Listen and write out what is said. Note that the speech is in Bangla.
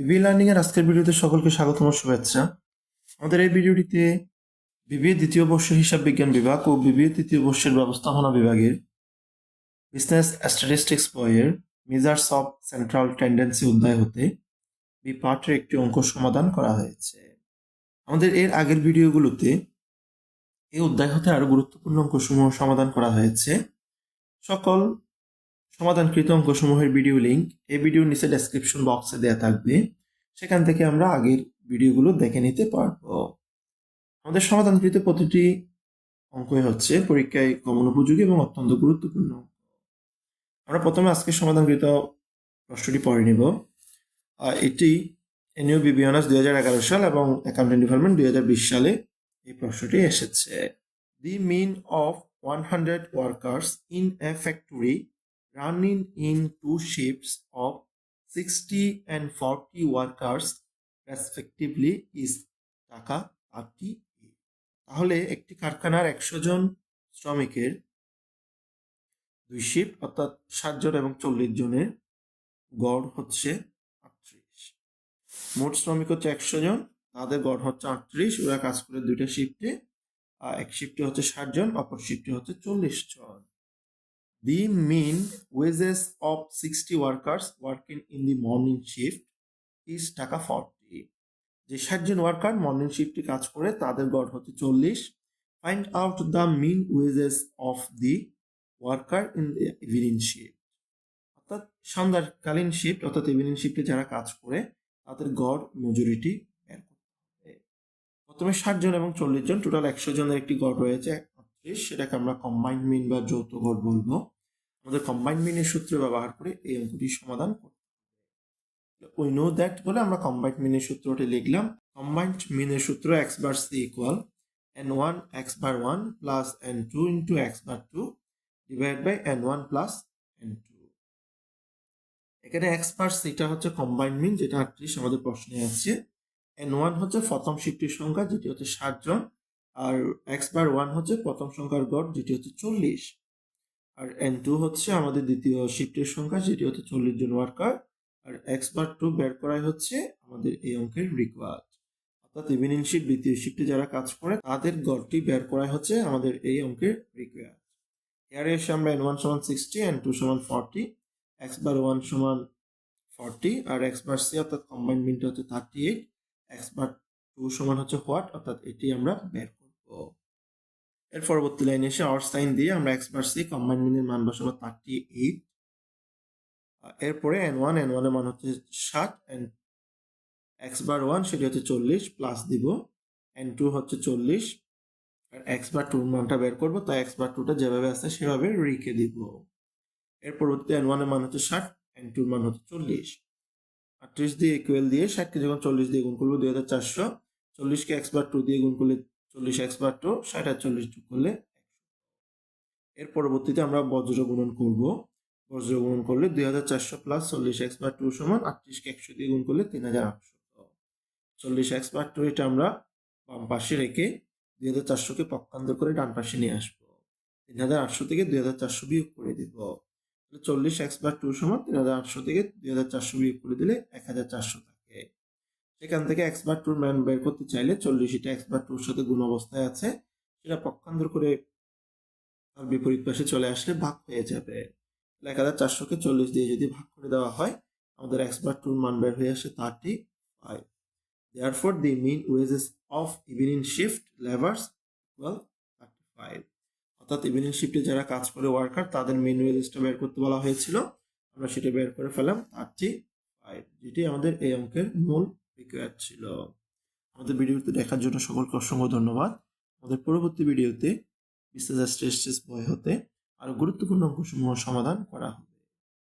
বিবি লার্নিং এর আজকের ভিডিওতে সকলকে স্বাগতম শুভেচ্ছা। আমাদের এই ভিডিওটিতে বিবিএ দ্বিতীয় বর্ষের হিসাব বিজ্ঞান বিভাগ ও বিবিএ তৃতীয় বর্ষের ব্যবস্থাপনা বিভাগের বিজনেস স্ট্যাটিস্টিক্স বইয়ের মেজার্স অফ সেন্ট্রাল টেন্ডেন্সি অধ্যায় হতে বি পার্টের একটি অঙ্ক সমাধান করা হয়েছে। আমাদের এর আগের ভিডিওগুলোতে এই অধ্যায় হতে আরও গুরুত্বপূর্ণ অঙ্কসমূহ সমাধান করা হয়েছে। সকল সমাধানকৃত অঙ্কসমূহের ভিডিও লিঙ্ক এই ভিডিওর নিচে ডেসক্রিপশন বক্সে দেওয়া থাকবে। সেখান থেকে আমরা আগের ভিডিওগুলো দেখে নিতে পারব। আমাদের সমাধানকৃত প্রতিটি অঙ্কই হচ্ছে পরীক্ষায় কমন উপযোগী এবং অত্যন্ত গুরুত্বপূর্ণ। আমরা প্রথমে আজকে সমাধানকৃত প্রশ্নটি পড়ে নিব। এটি এনইউ বিবি অনার্স দুই হাজার এগারো সাল এবং অ্যাকাউন্টেন্ট ডিপার্টমেন্ট দুই হাজার বিশ সালে এই প্রশ্নটি এসেছে। The mean of one hundred workers in a factory running in two shifts of 60 and 40 workers respectively is টাকা আটটি তাহলে একটি কারখানার একশো জন শ্রমিকের দুই শিফট অর্থাৎ ষাট জন এবং চল্লিশ জনের গড় হচ্ছে আটত্রিশ। মোট শ্রমিক হচ্ছে একশো জন, তাদের গড় হচ্ছে আটত্রিশ, ওরা কাজ করে দুইটা শিফটে এক শিফটে হচ্ছে ষাট জন, অপর শিফটে হচ্ছে চল্লিশ জন। The mean wages of 60 workers working in the morning shift is টাকা 40 যে ষাটজন ওয়ার্কার মর্নিং শিফটে কাজ করে, তাদের গড় হচ্ছে চল্লিশ. Find out the mean wages of the worker in the evening shift অর্থাৎ সন্ধ্যাকালীন শিফট অর্থাৎ ইভিনিং শিফটে যারা কাজ করে, তাদের গড় মজুরিটি বের করতে হবে। প্রথমে ষাট জন এবং চল্লিশ জন টোটাল একশো জনের একটি গড় রয়েছে সেটাকে আমরা কম্বাইন্ড মিন বা যৌথ গড় বলব। আমাদের কম্বাইন্ড মিনের সূত্র ব্যবহার করে এই অঙ্কটি সমাধান করতে উই নো দ্যাট বলে আমরা কম্বাইন্ড মিনের সূত্রটি লিখলাম। কম্বাইন্ড মিনের সূত্র x bar c equal n one x bar one plus n two into x bar two divide by n one plus n two এখানে এক্স বার সিটা হচ্ছে কম্বাইন্ড মিন যেটা আটত্রিশ আমাদের প্রশ্নে আছে এন ওয়ান হচ্ছে প্রথম শিফটের সংখ্যা, যেটি হচ্ছে ষাট জন। আর এক্স বার ওয়ান হচ্ছে প্রথম সংখ্যার গড়, যেটি হচ্ছে চল্লিশ। আর এন টু হচ্ছে আমাদের দ্বিতীয় শিফটের সংখ্যা, যেটি হচ্ছে চল্লিশ জন ওয়ার্কার আর এক্স বার টু বের করাই হচ্ছে আমাদের এই অঙ্কের রিকোয়ার্ড অর্থাৎ ইভিনিং শিফট দ্বিতীয় শিফটে যারা কাজ করে, তাদের গড়টি বের করাই হচ্ছে আমাদের এই অঙ্কের রিকোয়ার্ড এয়ারে এসে আমরা এন ওয়ান সমান সিক্সটি এন টু সমান ফর্টি এক্স বার ওয়ান সমান ফর্টি আর এক্স বার সি অর্থাৎ কম্বাইন্ড মিনটা হচ্ছে thirty eight x bar two সমান হচ্ছে হোয়াট অর্থাৎ এটি আমরা বের করব এর পরবর্তী লাইনে এসে অর সাইন দিয়ে আমরা এক্স বার সি কম্বাইন্ড মিনের মান বসাবো থার্টি এইট এরপরে এন ওয়ান এন ওয়ানের মান হচ্ছে ষাট এন এক্স বার ওয়ান সেটি হচ্ছে চল্লিশ প্লাস দিব। এন টু হচ্ছে চল্লিশ। আর এক্স বার টুর মানটা বের করব, তাই এক্স বার টুটা যেভাবে আছে সেভাবে রেখে দিব। এর পরবর্তী এন ওয়ানের মান হচ্ছে ষাট এন টুর মান হচ্ছে চল্লিশ। আটত্রিশ দিয়ে ইকুয়াল দিয়ে ষাটকে যখন চল্লিশ দিয়ে গুণ করব, দুই হাজার চারশো, চল্লিশকে এক্স বার টু দিয়ে গুণ করলে চল্লিশ এক্স বার টু ষাট আর চল্লিশ যোগ করলে এর পরবর্তীতে আমরা বজ্র গুণন করব। বজ্র গুণন করলে দুই হাজার চারশো প্লাস চল্লিশ এক্স বার টু সমান আটত্রিশকে একশো দিয়ে গুণ করলে তিন হাজার আটশো। চল্লিশ এক্স বার টু এটা আমরা বাম পাশে রেখে দুই হাজার চারশোকে পক্ষান্তর করে ডান পাশে নিয়ে আসব। তিন হাজার আটশো থেকে দুই হাজার চারশো বিয়োগ করে দিব। চল্লিশ এক্স বার টু সমান তিন হাজার আটশো থেকে দুই হাজার চারশো বিয়োগ করে দিলে এক হাজার চারশো সেখান থেকে এক্স বার টুর ম্যান বের করতে চাইলে চল্লিশ এটা এক্স বার টুর সাথে গুণ অবস্থায় আছে। সেটা পক্ষান্তর করে তার বিপরীত পাশে চলে আসলে ভাগ হয়ে যাবে। এক হাজার চারশোকে চল্লিশ দিয়ে যদি ভাগ করে দেওয়া হয়, আমাদের এক্স বার টুর মান বের হয়ে আসে thirty five therefore the mean wages of evening shift labours equal thirty five অর্থাৎ ইভিনিং শিফটে যারা কাজ করে ওয়ার্কার তাদের মিন ওয়েজেসটা বের করতে বলা হয়েছিল। আমরা সেটা বের করে ফেলাম থার্টি ফাইভ যেটি আমাদের এই অঙ্কের মূল রিকোয়ার্ড ছিল। আমাদের ভিডিওতে দেখার জন্য সকলকে অসংখ্য ধন্যবাদ। আমাদের পরবর্তী ভিডিওতে বিশ্বাস বই হতে আরও গুরুত্বপূর্ণ অঙ্কসমূহ সমাধান করা হবে